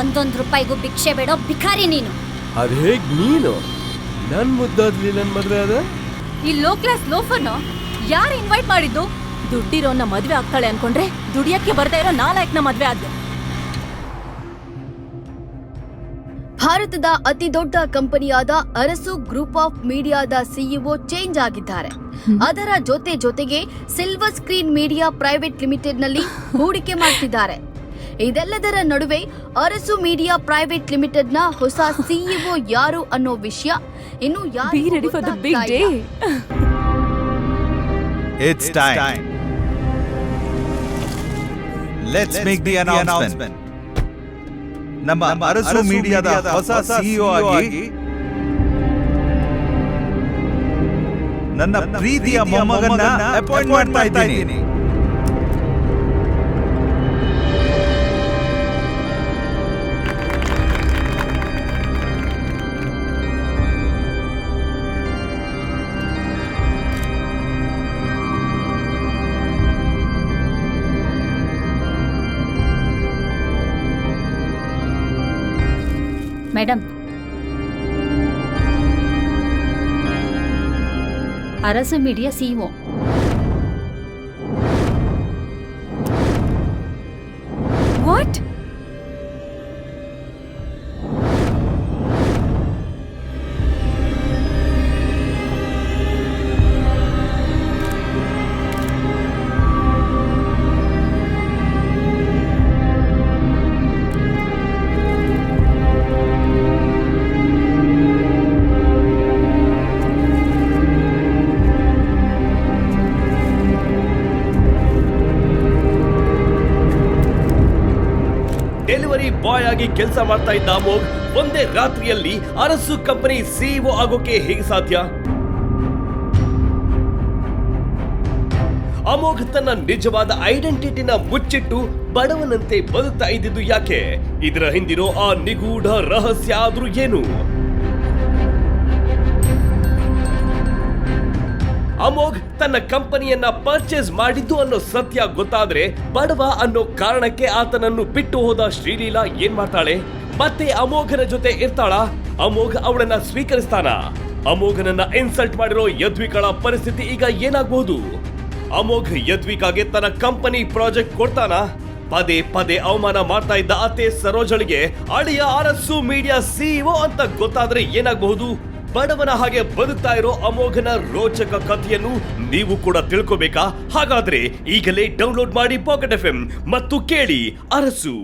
ಒಂದೊಂದು ರೂಪಾಯಿಗೂ ಭಿಕ್ಷೆ ಬೇಡೋ ಭಿಖಾರಿ ನೀನು. ಅದ್ ಹೇಗ್ ನೀನು? ನನ್ ಮುದ್ದಾದ್ಲಿ ನನ್ ಮದ್ವೆ ಅದ? ಈ ಲೋ ಕ್ಲಾಸ್ ಲೋಫರ್ನ ಯಾರು ಇನ್ವೈಟ್ ಮಾಡಿದ್ದು? ದುಡ್ಡಿರೋನ್ನ ಮದ್ವೆ ಆಗ್ತಾಳೆ ಅನ್ಕೊಂಡ್ರೆ ದುಡಿಯಕ್ಕೆ ಬರ್ತಾ ಇರೋ ನಾಲ್ಕನ ಮದ್ವೆ ಆದ್ಲು. ಭಾರತದ ಅತಿ ದೊಡ್ಡ ಕಂಪನಿಯಾದ ಅರಸು ಗ್ರೂಪ್ ಆಫ್ ಮೀಡಿಯಾದ ಸಿಇಒ ಚೇಂಜ್ ಆಗಿದ್ದಾರೆ. ಅದರ ಜೊತೆ ಜೊತೆಗೆ ಸಿಲ್ವರ್ ಸ್ಕ್ರೀನ್ ಮೀಡಿಯಾ ಪ್ರೈವೇಟ್ ಲಿಮಿಟೆಡ್ನಲ್ಲಿ ಹೂಡಿಕೆ ಮಾಡ್ತಿದ್ದಾರೆ. ಇದೆಲ್ಲದರ ನಡುವೆ ಅರಸು ಮೀಡಿಯಾ ಪ್ರೈವೇಟ್ ಲಿಮಿಟೆಡ್ನ ಹೊಸ ಸಿಇಒ ಯಾರು ಅನ್ನೋ ವಿಷಯ ಇನ್ನು be ready for the big day It's time. Let's make the announcement. ನಮ್ಮ ಅರಸು ಮೀಡಿಯಾದ ಹೊಸ ಸಿಇಒ ಆಗಿ ನನ್ನ ಪ್ರೀತಿಯ ಮೊಮ್ಮಗನ್ನ ಅಪಾಯಿಂಟ್ ಮಾಡ್ತಾ ಇದ್ದೀನಿ. Madam Arasu media CEO delivery boy ಆಗಿ ಕೆಲಸ ಮಾಡ್ತಾ ಇದ್ದ ಅಮೋಘ್ ಒಂದೇ ರಾತ್ರಿಯಲ್ಲಿ ಅರಸು ಕಂಪನಿ ಸಿಇಒ ಆಗೋಕೆ ಹೇಗೆ ಸಾಧ್ಯ? ಅಮೋಘ್ ತನ್ನ ನಿಜವಾದ ಐಡೆಂಟಿಟಿನ ಮುಚ್ಚಿಟ್ಟು ಬಡವನಂತೆ ಬದುಕ್ತಾ ಇದ್ದಿದ್ದು ಯಾಕೆ? ಇದರ ಹಿಂದಿರೋ ಆ ನಿಗೂಢ ರಹಸ್ಯ ಆದ್ರೂ ಏನು? ಅಮೋಘ್ ತನ್ನ ಕಂಪನಿಯನ್ನ ಪರ್ಚೇಸ್ ಮಾಡಿದ್ದು ಅನ್ನೋ ಸತ್ಯ ಗೊತ್ತಾದ್ರೆ ಬಡವ ಅನ್ನೋ ಕಾರಣಕ್ಕೆ ಆತನನ್ನು ಬಿಟ್ಟು ಹೋದ ಶ್ರೀಲೀಲಾ ಏನ್ ಮಾಡ್ತಾಳೆ? ಮತ್ತೆ ಅಮೋಘನ ಜೊತೆ ಇರ್ತಾಳ? ಅಮೋಘ್ ಅವಳನ್ನ ಸ್ವೀಕರಿಸ್ತಾನ? ಅಮೋಘನನ್ನ ಇನ್ಸಲ್ಟ್ ಮಾಡಿರೋ ಯದ್ವಿಕಳ ಪರಿಸ್ಥಿತಿ ಈಗ ಏನಾಗಬಹುದು ಅಮೋಘ್ ಯದ್ವಿಕಾಗೆ ತನ್ನ ಕಂಪನಿ ಪ್ರಾಜೆಕ್ಟ್ ಕೊಡ್ತಾನ? ಪದೇ ಪದೇ ಅವಮಾನ ಮಾಡ್ತಾ ಇದ್ದ ಅತ್ತೆ ಸರೋಜಳಿಗೆ ಅಳಿಯ ಅರಸ್ಸು ಮೀಡಿಯಾ ಸಿಇಒ ಅಂತ ಗೊತ್ತಾದ್ರೆ ಏನಾಗಬಹುದು? ಬಡವನ ಹಾಗೆ ಬದುಕ್ತಾ ಇರೋ ಅಮೋಘನ ರೋಚಕ ಕಥೆಯನ್ನು ನೀವು ಕೂಡ ತಿಳ್ಕೋಬೇಕಾ? ಹಾಗಾದ್ರೆ ಈಗಲೇ ಡೌನ್ಲೋಡ್ ಮಾಡಿ ಪಾಕೆಟ್ ಎಫ್ ಮತ್ತು ಕೇಳಿ ಅರಸು.